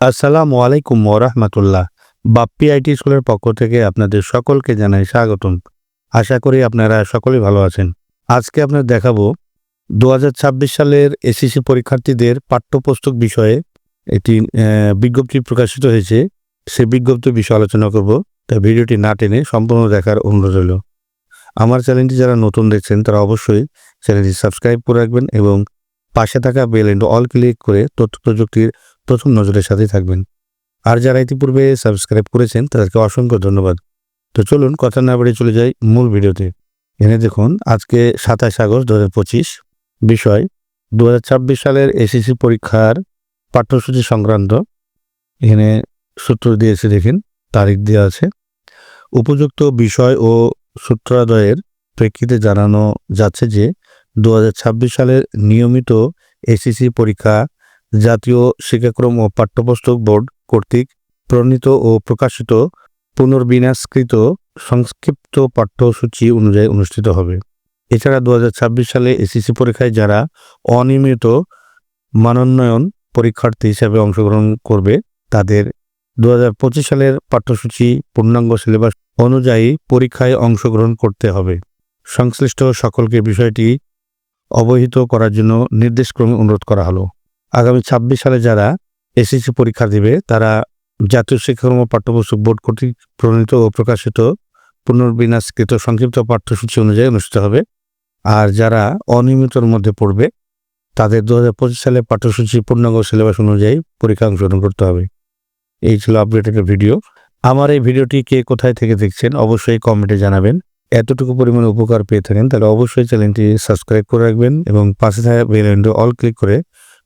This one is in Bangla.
আসসালামু আলাইকুম ওরহমতুল্লাহ বাপ্পি আইটি স্কুলের পক্ষ থেকে আপনাদের সকলকে জানাই স্বাগতম। আশা করি আপনারা সকলেই ভালো আছেন। আজকে আপনার দেখাবো দু হাজার ছাব্বিশ সালের এসএসসি পরীক্ষার্থীদের পাঠ্যপুস্তক বিষয়ে একটি বিজ্ঞপ্তি প্রকাশিত হয়েছে। সে বিজ্ঞপ্তি বিষয়ে আলোচনা করব। তা ভিডিওটি না টেনে সম্পূর্ণ দেখার অনুরোধ রইল। আমার চ্যানেলটি যারা নতুন দেখছেন, তারা অবশ্যই চ্যানেলটি সাবস্ক্রাইব করে রাখবেন এবং পাশে থাকা বেল অল ক্লিক করে তথ্য প্রযুক্তির প্রথম নজরের সাথেই থাকবেন। আর যারা ইতিপূর্বে সাবস্ক্রাইব করেছেন, তাদেরকে অসংখ্য ধন্যবাদ। তো চলুন কথা না বাড়িয়ে চলে যাই মূল ভিডিওতে। এখানে দেখুন, আজকে সাতাশ আগস্ট দু বিষয়। দু হাজার ছাব্বিশ সালের এসএসসি পরীক্ষার পাঠ্যসূচি সংক্রান্ত। এখানে সূত্র দিয়েছে দেখেন, তারিখ দেওয়া আছে। উপযুক্ত বিষয় ও সূত্রাদয়ের প্রেক্ষিতে জানানো যাচ্ছে যে দু হাজার ছাব্বিশ সালের নিয়মিত এসএসসি পরীক্ষা জাতীয় শিক্ষাক্রম ও পাঠ্যপুস্তক বোর্ড কর্তৃক প্রণীত ও প্রকাশিত পুনর্বিন্যাসকৃত সংক্ষিপ্ত পাঠ্যসূচি অনুযায়ী অনুষ্ঠিত হবে। এছাড়া দু হাজার ছাব্বিশ সালে এসএসসি পরীক্ষায় যারা অনিয়মিত মানোন্নয়ন পরীক্ষার্থী হিসাবে অংশগ্রহণ করবে, তাদের দু হাজার পঁচিশ সালের পাঠ্যসূচি পূর্ণাঙ্গ সিলেবাস অনুযায়ী পরীক্ষায় অংশগ্রহণ করতে হবে। সংশ্লিষ্ট সকলকে বিষয়টি অবহিত করার জন্য নির্দেশক্রমে অনুরোধ করা হলো। আগামী ছাব্বিশ সালে যারা এসএসসি পরীক্ষা দিবে, তারা জাতীয় শিক্ষাক্রম পাঠ্যপুস্তক বোর্ড কর্তৃক প্রণীত ও প্রকাশিত পুনর্বিন্যাসকৃত সংক্ষিপ্ত পাঠ্যসূচি অনুযায়ী অনুষ্ঠিত হবে। আর যারা অনিয়মিতর মধ্যে পড়বে, তাদের দু হাজার পঁচিশ সালে পাঠ্যসূচি পূর্ণাঙ্গ সিলেবাস অনুযায়ী পরীক্ষা অংশগ্রহণ করতে হবে। এই ছিল আপডেটেড ভিডিও আমার এই ভিডিওটি কে কোথায় থেকে দেখছেন, অবশ্যই কমেন্টে জানাবেন। এতটুকু পরিমাণে উপকার পেয়ে থাকেন, তাহলে অবশ্যই চ্যানেলটি সাবস্ক্রাইব করে রাখবেন এবং পাশে থাকা বেল অল ক্লিক করে